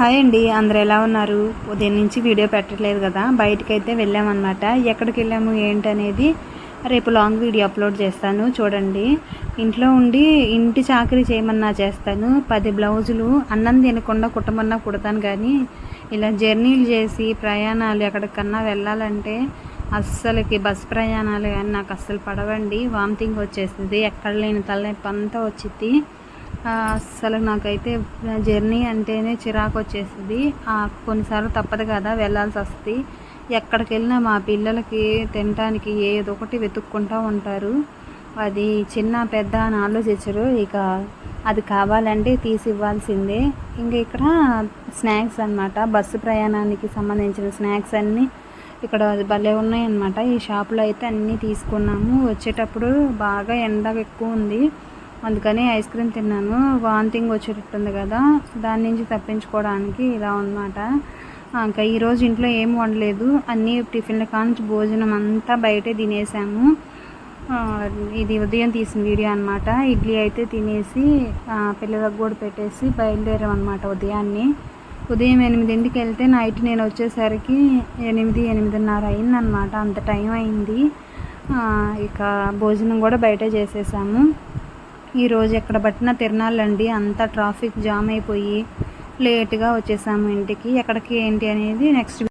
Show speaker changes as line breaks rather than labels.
Hi అండి అందరు ఎలా ఉన్నారు? ఉదయం నుంచి వీడియో పెట్టట్లేదు కదా బయటకైతే వెళ్ళామన్నమాట. ఎక్కడికి వెళ్ళాము ఏంటనేది రేపు లాంగ్ వీడియో అప్లోడ్ చేస్తాను చూడండి. ఇంట్లో ఉండి ఇంటి చాకరీ చేయమన్నా చేస్తాను. పది బ్లౌజులు అన్నం తినకుండా కుట్టమన్నా కుడతాను కానీ ఇలా జర్నీలు చేసి ప్రయాణాలు ఎక్కడికన్నా వెళ్ళాలంటే అస్సలకి బస్ ప్రయాణాలు కానీ నాకు అస్సలు పడవండి. వామిటింగ్ వచ్చేస్తుంది ఎక్కడ లేని తలనొప్పి అంతా వచ్చింది అసలు నాకైతే జర్నీ అంటేనే చిరాకు వచ్చేసింది కొన్నిసార్లు తప్పదు కదా వెళ్ళాల్సి వస్తుంది. ఎక్కడికి వెళ్ళినా మా పిల్లలకి తినడానికి ఏదో ఒకటి వెతుక్కుంటూ ఉంటారు. అది చిన్న పెద్ద అని ఆలోచించరు. ఇక అది కావాలంటే తీసి ఇవ్వాల్సిందే. ఇంకా ఇక్కడ స్నాక్స్ అన్నమాట. బస్సు ప్రయాణానికి సంబంధించిన స్నాక్స్ అన్నీ ఇక్కడ భలే ఉన్నాయన్నమాట. ఈ షాప్లో అయితే అన్నీ తీసుకున్నాము. వచ్చేటప్పుడు బాగా ఎండ ఎక్కువ ఉంది. అందుకని ఐస్ క్రీమ్ తిన్నాను. వాంతింగ్ వచ్చేటట్టుంది కదా. దాని నుంచి తప్పించుకోవడానికి ఇలా ఉందన్నమాట ఇంకా ఈరోజు ఇంట్లో ఏం వండలేదు. అన్నీ టిఫిన్ల కాంచి భోజనం అంతా బయటే తినేసాము. ఇది ఉదయం తీసిన వీడియో అనమాట ఇడ్లీ అయితే తినేసి పిల్లలకు కూడా పెట్టేసి బయలుదేరాం అనమాట ఉదయాన్నే. ఉదయం ఎనిమిదింటికి వెళ్తే నైట్ నేను వచ్చేసరికి ఎనిమిది ఎనిమిదిన్నర అయిందనమాట అంత టైం అయింది. ఇక భోజనం కూడా బయటే చేసేసాము. ఈరోజు ఎక్కడ పట్టిన తిరణాలండి అంతా ట్రాఫిక్ జామ్ అయిపోయి లేట్గా వచ్చేసాము ఇంటికి. ఎక్కడికి ఏంటి అనేది నెక్స్ట్